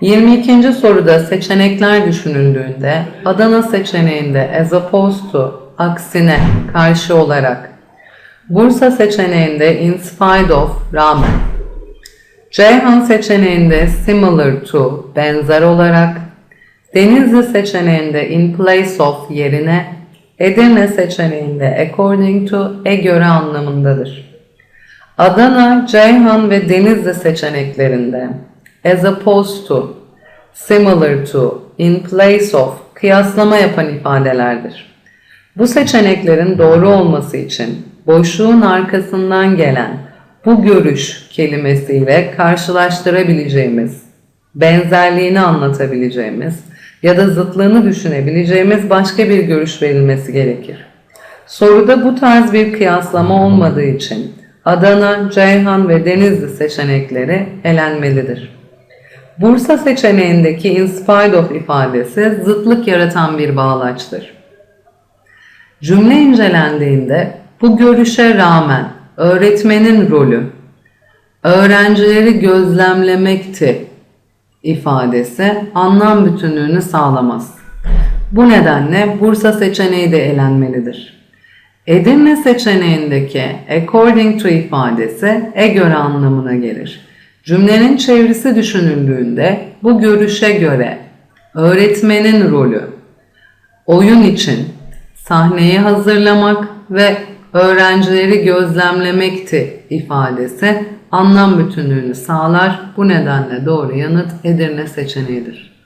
22. soruda seçenekler düşünüldüğünde Adana seçeneğinde as opposed to aksine karşı olarak Bursa seçeneğinde in spite of rağmen Ceyhan seçeneğinde similar to benzer olarak Denizli seçeneğinde in place of yerine Edirne seçeneğinde according to e göre anlamındadır. Adana, Ceyhan ve Denizli seçeneklerinde as opposed to, similar to, in place of kıyaslama yapan ifadelerdir. Bu seçeneklerin doğru olması için boşluğun arkasından gelen bu görüş kelimesiyle karşılaştırabileceğimiz, benzerliğini anlatabileceğimiz ya da zıtlığını düşünebileceğimiz başka bir görüş verilmesi gerekir. Soruda bu tarz bir kıyaslama olmadığı için Adana, Ceyhan ve Denizli seçenekleri elenmelidir. Bursa seçeneğindeki in spite of ifadesi zıtlık yaratan bir bağlaçtır. Cümle incelendiğinde bu görüşe rağmen öğretmenin rolü öğrencileri gözlemlemekti ifadesi anlam bütünlüğünü sağlamaz. Bu nedenle Bursa seçeneği de elenmelidir. Edirne seçeneğindeki according to ifadesi e göre anlamına gelir. Cümlenin çevresi düşünüldüğünde bu görüşe göre öğretmenin rolü oyun için sahneyi hazırlamak ve öğrencileri gözlemlemekti ifadesi anlam bütünlüğünü sağlar. Bu nedenle doğru yanıt Edirne seçeneğidir.